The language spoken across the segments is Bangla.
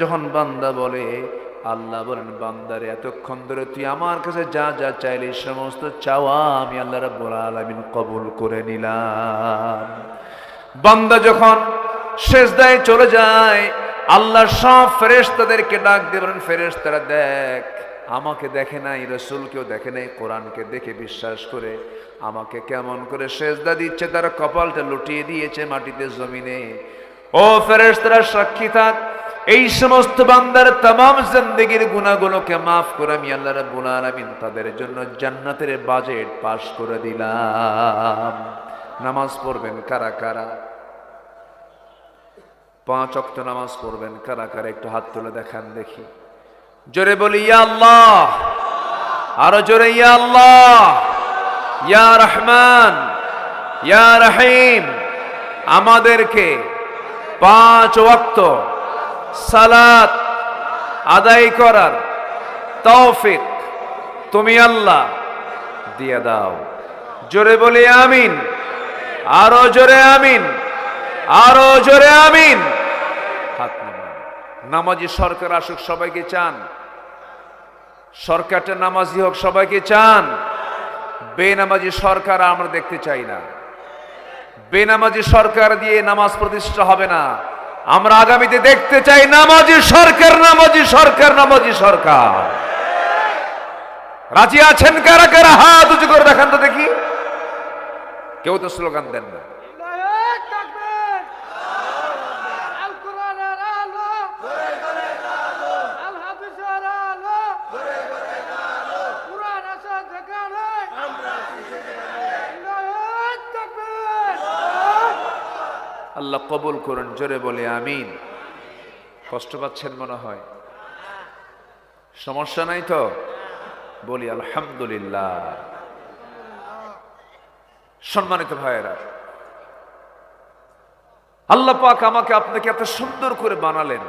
যখন বান্দা বলে, আল্লাহ বলেন, বান্দারে, এতক্ষণ ধরে তুই আমার কাছে যা যা চাইলে সমস্ত চাওয়া আমি আল্লাহ রাব্বুল আলামিন কবুল করে নিলাম। বান্দা যখন শেষদায় চলে যায়, আল্লাহ সব ফেরেশতাদেরকে ডাক দিয়ে বলেন, ফেরেশতারা, দেখ, আমাকে দেখে নাই, রসুলকেও দেখে নাই, কোরআনকে দেখে বিশ্বাস করে, আমাকে কেমন করে সেজদা দিচ্ছে, তার কপালটা লুটিয়ে দিয়েছে মাটিতে, জমিনে। ও ফেরেশতারা, সাক্ষী থাক এই সমস্ত বান্দার তাম জিন্দগির গুণাগুলোকে মাফ করে আমি আল্লাহ রাব্বুল তাদের জন্য জান্নাতের বাজেট পাশ করে দিলাম। নামাজ পড়বেন কারা কারা? পাঁচ অক্ত নামাজ পড়বেন কারা কারা? একটু হাত তুলে দেখান দেখি। জোরে বলি, ইয়া আল্লাহ! আরও জোরে, ইয়া আল্লাহ! ইয়া রহমান! ইয়া রহিম! আমাদেরকে পাঁচ ওয়াক্ত সালাত আদায় করার তৌফিক তুমি আল্লাহ দিয়ে দাও। জোরে বলি আমিন। আরও জোরে আমিন। আরও জোরে আমিন। নামাজি সরকার আসুক, সবাইকে চান। সরকারটা নামাজি হোক, সবাইকে চান। বেনামাজি সরকার আমরা দেখতে চাই না। বেনামাজি সরকার দিয়ে নামাজ প্রতিষ্ঠা হবে না। আমরা আগামীতে দেখতে চাই নামাজি সরকার নামাজি সরকার নামাজি সরকার। রাজি আছেন কারা কারা? হাত উঁচু করে দেখান তো দেখি। কেউ তো স্লোগান দেন না আল্লাহু তাকবীর আল কোরআনের আলো আল হাদিসের আলো কোরআন আছে যেখানে আল্লাহু তাকবীর আল্লাহ কবুল করুন, জোরে বলে আমিন। কষ্ট পাচ্ছেন মনে হয়? সমস্যা নাই তো? বলি আলহামদুলিল্লাহ। সম্মানিত ভাইয়েরা, আল্লাহ পাক আমাকে আপনাকে এত সুন্দর করে বানালেন।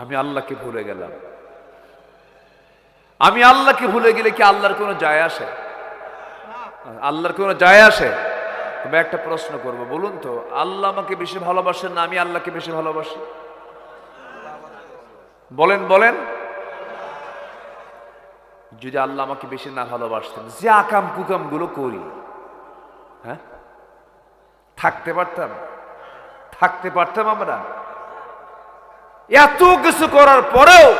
আমি আল্লাহকে ভুলে গেলাম। আমি আল্লাহকে ভুলে গেলে কি আল্লাহর কোনো যায় আসে? আল্লাহর কোনো যায় আসে? তবে একটা প্রশ্ন করব, বলুন তো, আল্লাহ আমাকে বেশি ভালোবাসেন না আমি আল্লাহকে বেশি ভালোবাসি? বলেন বলেন। যদি আল্লাহ আমাকে বেশি না ভালোবাসতেন, যে আকাম কুকামগুলো করি হ্যাঁ? থাকতে পারতাম? থাকতে পারতাম আমরা? এত কিছু করার পরেও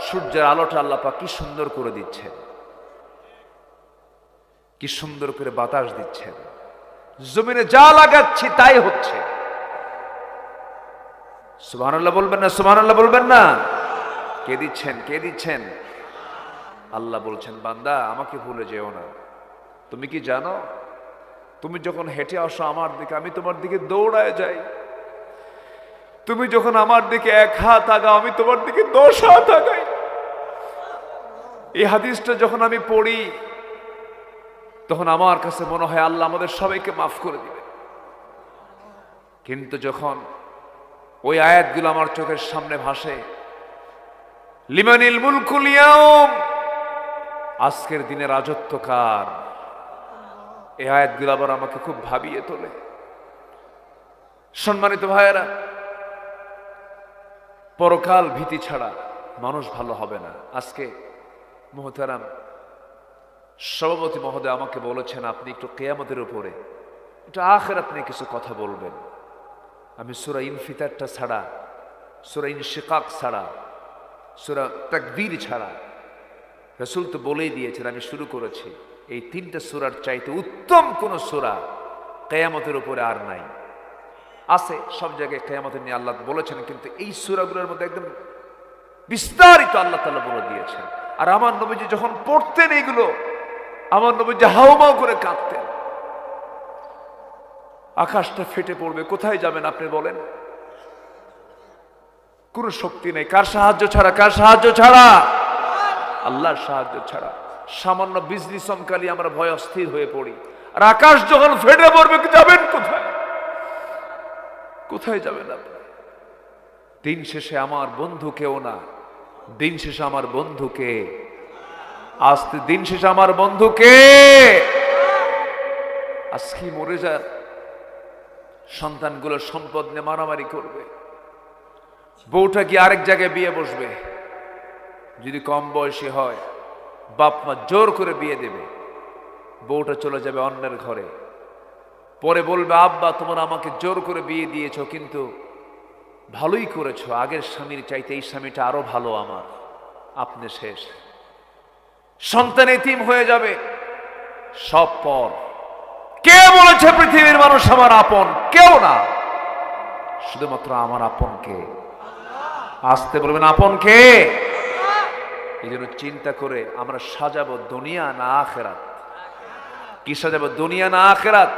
সূর্যের আলোটা আল্লাহ পাক কি সুন্দর করে দিচ্ছেন। কি সুন্দর করে বাতাস দিচ্ছেন। জমিনে যা লাগাচ্ছি তাই হচ্ছে। সুবহানাল্লাহ বলবেন না, সুবহানাল্লাহ বলবেন না। কে দিচ্ছেন কে দিচ্ছেন? আল্লাহ বলছেন, বান্দা, আমাকে ভুলে যেও না। তুমি কি জানো? তুমি যখন হেঁটে আসো আমার দিকে, আমি তোমার দিকে দৌড়ায় যাই। তুমি যখন আমার দিকে এক হাত আগাও, আমি তোমার দিকে দশ হাত আগাই। এই হাদিসটা যখন আমি পড়ি তখন আমার কাছে মনে হয় আল্লাহ আমাদের সবাইকে মাফ করে দিবে কিন্তু যখন ওই আয়াতগুলো আমার চোখের সামনে ভাসে, লিমানিল মুলকুল আজকের দিনে রাজত্ব কার? এই আয়াতগুলো আবার আমাকে খুব ভাবিয়ে তোলে। সম্মানিত ভাইয়েরা, পরকাল ভীতি ছাড়া মানুষ ভালো হবে না। আজকে মোহতারাম সভাপতি মহোদয় আমাকে বলেছেন, আপনি একটু কেয়ামতের উপরে, একটু আখের আপনি কিছু কথা বলবেন। আমি সুরা ইনফিতারটা ছাড়া, সুরা ইনশিকাক ছাড়া, সুরা তাকবীর ছাড়া রসুল তো বলেই দিয়েছেন, আমি শুরু করেছি। এই তিনটা সুরার চাইতে উত্তম কোন সুরা কেয়ামতের উপরে আর নাই। আছে সব জায়গায় কেয়ামতের নিয়ে আল্লাহ বলেছেন, কিন্তু এই সুরাগুলোর মধ্যে একদম বিস্তারিত আল্লাহ তালা বলে দিয়েছেন। আর আমার নবীজি যখন পড়তেন এইগুলো আমার নবীজি হাউমাউ করে কাঁদতেন। আকাশটা ফেটে পড়বে, কোথায় যাবেন আপনি বলেন? কোনো শক্তি নেই, কার সাহায্য ছাড়া, কার সাহায্য ছাড়া? আল্লাহর সাহায্য ছাড়া। সামান্য বিজলি চমকালি আমরা ভয় অস্থির হয়ে পড়ি। আর আকাশ যখন ফেটে পড়বে, যাবেন কোথায়? কোথায় যাবেন আপনি? দিন শেষে আমার বন্ধু কেউ না। দিন শেষে আমার বন্ধুকে আজকে দিন শেষে আমার বন্ধুকে আজকে মরে যান? সন্তানগুলো সম্পদ নিয়ে মারামারি করবে। বউটা কি আরেক জায়গায় বিয়ে বসবে? যদি কম বয়সী হয়, বাপ মা জোর করে বিয়ে দেবে। বউটা চলে যাবে অন্যের ঘরে। পরে বলবে, আব্বা, তোমরা আমাকে জোর করে বিয়ে দিয়েছ, কিন্তু ভালোই করেছ। আগের স্বামীর চাইতে এই স্বামীটা আরও ভালো আমার। আপনি শেষ। সন্তান এতিম হয়ে যাবে। সব পর। কে বলেছে পৃথিবীর মানুষ আমার আপন? কেউ না। শুধুমাত্র আমার আপন কে? আসতে বলবেন, আপন কে? এই জন্য চিন্তা করে আমরা সাজাবো দুনিয়া না আখেরাত। কি সাজাবো? দুনিয়া না আখেরাত?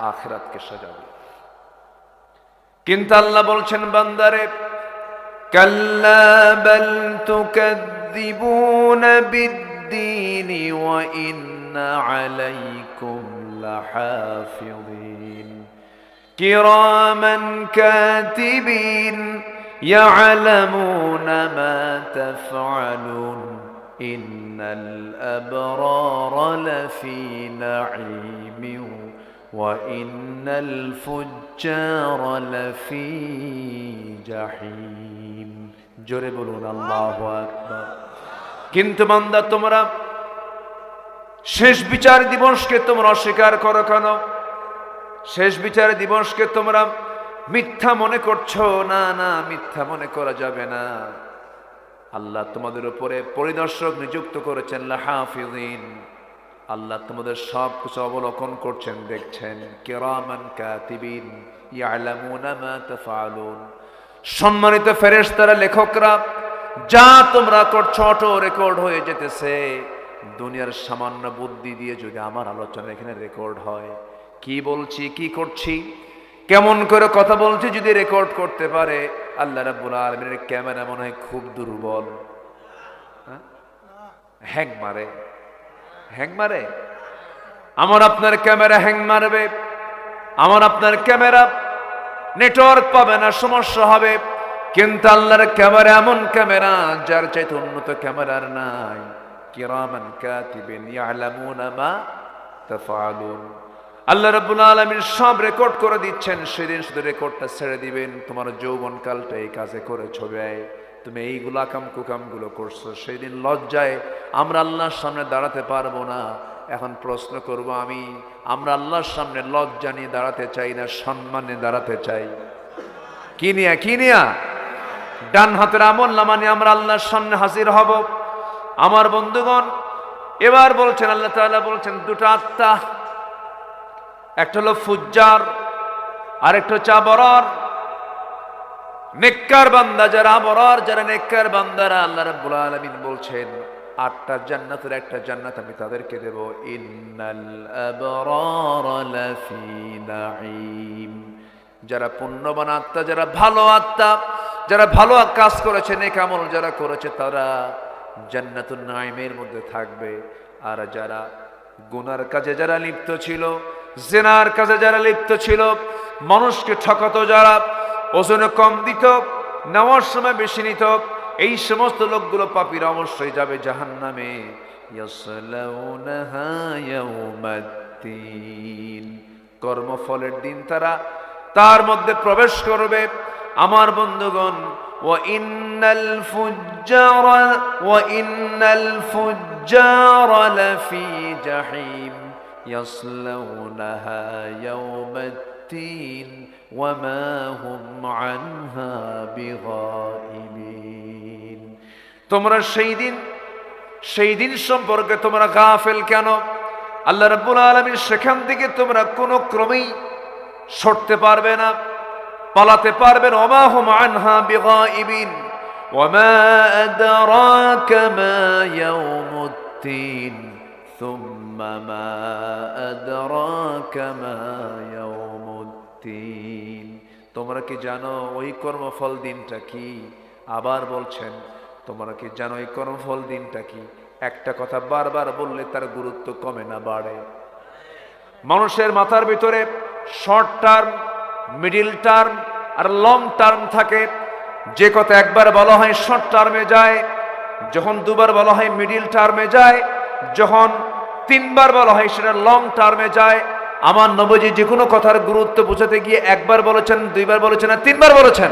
আখেরাতকে সাজাবো। কিন্তু আল্লাহ বলছেন, বান্দারে, কাল্লা বাল তুকাদ্দিবুন تكذبون بالدين وإن عليكم لحافظين. كراما كاتبين يعلمون ما تفعلون. إن الأبرار لفي نعيم وإن الفجار لفي جحيم. জোরে বলুন, আল্লাহ কিন্তু বান্দা, তোমরা শেষ বিচার দিবসকে তোমরা অস্বীকার করো কেন? শেষ বিচার দিবসকে তোমরা মিথ্যা মনে করছ? না না, মিথ্যা মনে করা যাবে না। আল্লাহ তোমাদের উপরে পরিদর্শক নিযুক্ত করেছেন লাহাফিদিন আল্লাহ তোমাদের সব কিছু অবলোকন করছেন, দেখছেন। কেরামান কাতিবিন, ইয়ালামুনা মা তাফআলুন। সম্মানিত ফেরেশতারা, লেখকরা, যা তোমরা করছ অটো রেকর্ড হয়ে যেতেছে, দুনিয়ার সামান্য বুদ্ধি দিয়ে যদি আমার আলোচনা এখানে রেকর্ড হয়, কি বলছি, কি করছি, কেমন করে কথা বলছি যদি রেকর্ড করতে পারে, আল্লাহ রাব্বুল আলামিনের ক্যামেরা মনে হয় খুব দুর্বল। হ্যাঁ? হ্যাং মারে। হ্যাং মারে? আমার আপনার ক্যামেরা হ্যাং মারবে। আমার আপনার ক্যামেরা নেটওয়ার্ক পাবে না, সমস্যা হবে। কিন্তু আল্লাহর ক্যামেরা এমন ক্যামেরা, যার চাইতে উন্নত ক্যামেরার নাই। কিরামান কাতিবিন ইয়ালামুনা মা তাফআলুন। আল্লাহ রাব্বুল আলামিন সব রেকর্ড করে দিচ্ছেন, সেদিন শুধু রেকর্ডটা ছেড়ে দিবেন। তোমার যৌবনকালটা এই কাজে করেছ ব্যয়। তুমি এইগুলো আকাম কুকামগুলো করছ সেই দিন লজ্জায় আমরা আল্লাহর সামনে দাঁড়াতে পারব না। এখন প্রশ্ন করব আমি, আমরা আল্লাহর সামনে লজ্জা নিয়ে দাঁড়াতে চাই না সম্মান দাঁড়াতে চাই? কি নিয়া, কি ডান হাতের আমল নামা নিয়ে আমরা আল্লাহর সামনে হাজির হব? আমার বন্ধুগণ, এবার বলছেন, আল্লাহ তাআলা বলছেন, দুটো আত্মা, একটা হলো ফুজ্জার, আরেকটা হচ্ছে আবরার। নেককার বান্দা যারা আবরার, যারা নেককার বান্দারা আল্লাহ রাব্বুল আলামিন বলছেন আটটা জান্নাতের একটা জান্নাত আমি তাদেরকে দেব। ইন্নাল যারা পুণ্যবান আত্মা, যারা ভালো আত্মা, যারা ভালো কাজ করেছে, নেক আমল যারা করেছে, তারা জান্নাতুন নাঈমের মধ্যে থাকবে। আর যারা গুনার কাজে যারা লিপ্ত ছিল, জেনার কাজে যারা লিপ্ত ছিল, মানুষকে ঠকাতো যারা, ওজনে কম দিত, নেওয়ার সময় বেশি নিত এই সমস্ত লোকগুলো পাপিরা অবশ্যই যাবে জাহান নামে কর্মফলের দিন তারা তার মধ্যে প্রবেশ করবে আমার বন্ধুগণ ও ইন্নাল ফুজ্জার ও ইন্নাল ফুজ্জার লাফি জাহিম يصلونها يوم الدين وما هم عنها بغائبين তোমরা সেই দিন সেই দিন সম্পর্কে তোমরা গাফেল কেন আল্লাহ রাব্বুল আলামিন সেখান থেকে তোমরা কোনো ক্রমেই সরতে পারবে না পালাতে পারবে না ওমা হুম আনহা বিগাইবিন ওমা আদরাকা মা ইয়াউমুদ্দিন ثم ما أدراك ما يوم الدين তোমরা কি জানো ওই কর্মফল দিনটা কি আবার বলছেন তোমরা কি জানো এই কর্মফল দিনটা কি? একটা কথা বারবার বললে তার গুরুত্ব কমে না, বাড়ে। মানুষের মাথার ভিতরে শর্ট টার্ম মিডিল টার্ম আর লং টার্ম থাকে। যে কথা একবার বলা হয় শর্ট টার্মে যায়, যখন দুবার বলা হয় মিডিল টার্মে যায়, যখন তিনবার বলা হয় সেটা লং টার্মে যায়। আমার নবজি যে কোনো কথার গুরুত্ব বোঝাতে গিয়ে একবার বলেছেন, দুইবার বলেছেন আর তিনবার বলেছেন।